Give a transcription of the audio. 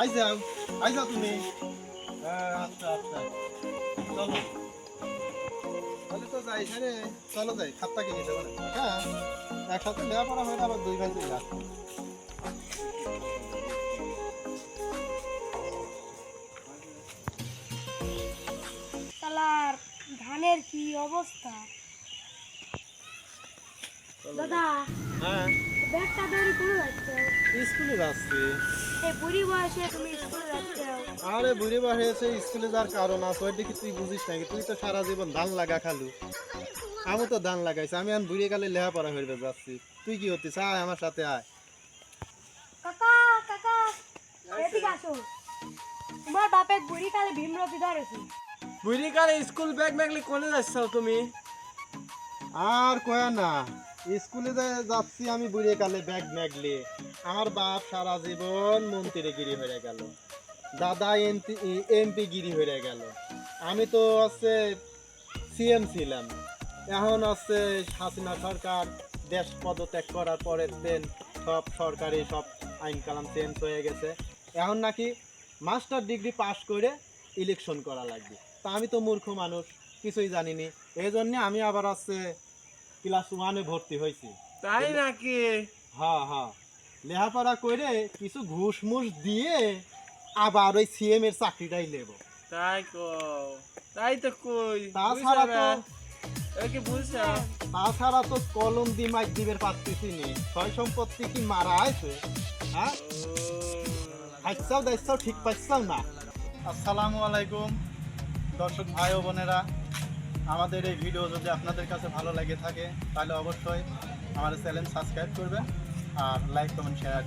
I যাও I যাও তুমি। হ্যাঁ, আচ্ছা আচ্ছা। চলো। তাহলে তো যাই রে চলো যাই খাতটা কিনে দেবো না। হ্যাঁ একসাথে লেয়া পড়া হয়ে আবার দুই ভাই দুই লাখ ধানের কি অবস্থা? দাদা। হ্যাঁ। ব্যাগটা ধরে করে যাচ্ছে স্কুলে যাচ্ছি। এই বুড়ি বয়সে তুমি স্কুলে যাচ্ছে। আরে বুড়ি হয়েছে স্কুলে যাওয়ার কারণ আছে ওই দিকে তুই বুঝিস নাকি? তুই তো সারা জীবন ধান লাগা খালু। আমি তো ধান লাগাইছি আমি এখন বুড়ি কালে লেহাপড়া হয়ে যাচ্ছি। তুই কি হতিস আয় আমার সাথে আয়। কাকা কাকা এদিকে আসো। তোমার বাপের বুড়ি কালে ভীমরতি ধরেছে। বুড়ি কালে স্কুল ব্যাগ ম্যাগলি কোনে যাচ্ছ তুমি? আর কয়া না। স্কুলে যাচ্ছি আমি বুড়িয়ে কালে ব্যাগ ম্যাগলে আমার বাপ সারা জীবন মন্ত্রীগিরি হয়ে গেল। দাদা এমপি এমপি গিরি হয়ে গেল। আমি তো হচ্ছে সিএম ছিলাম। এখন হচ্ছে হাসিনা সরকার দেশ পদত্যাগ করার পরে দিন সব সরকারি সব আইন কালাম চেঞ্জ হয়ে গেছে। এখন নাকি মাস্টার ডিগ্রি পাস করে ইলেকশন করা লাগবে। তা আমি তো মূর্খ মানুষ, কিছুই জানিনি। এই জন্যে আমি আবার হচ্ছে ক্লাস ওয়ানে ভর্তি হয়েছি। তাই নাকি? হ্যাঁ হ্যাঁ। লেখাপড়া করে কিছু ঘুষ মুষ দিয়ে আবার ওই সিএম এর চাকরিটাই নেব। তাই কো তাই তো কই তাছাড়া তো কি বুঝছ? তাছাড়া তো কলম দি মাইক দিবের পারতেছি নি ছয় সম্পত্তি কি মারা আছে? হ্যাঁ? খাইছাও দাইছাও ঠিক পাইছাও না। আসসালামু আলাইকুম দর্শক ভাই ও বোনেরা। আমাদের এই ভিডিও যদি আপনাদের কাছে ভালো লাগে থাকে, তাহলে অবশ্যই আমাদের চ্যানেল সাবস্ক্রাইব করবেন আর লাইক, কমেন্ট শেয়ার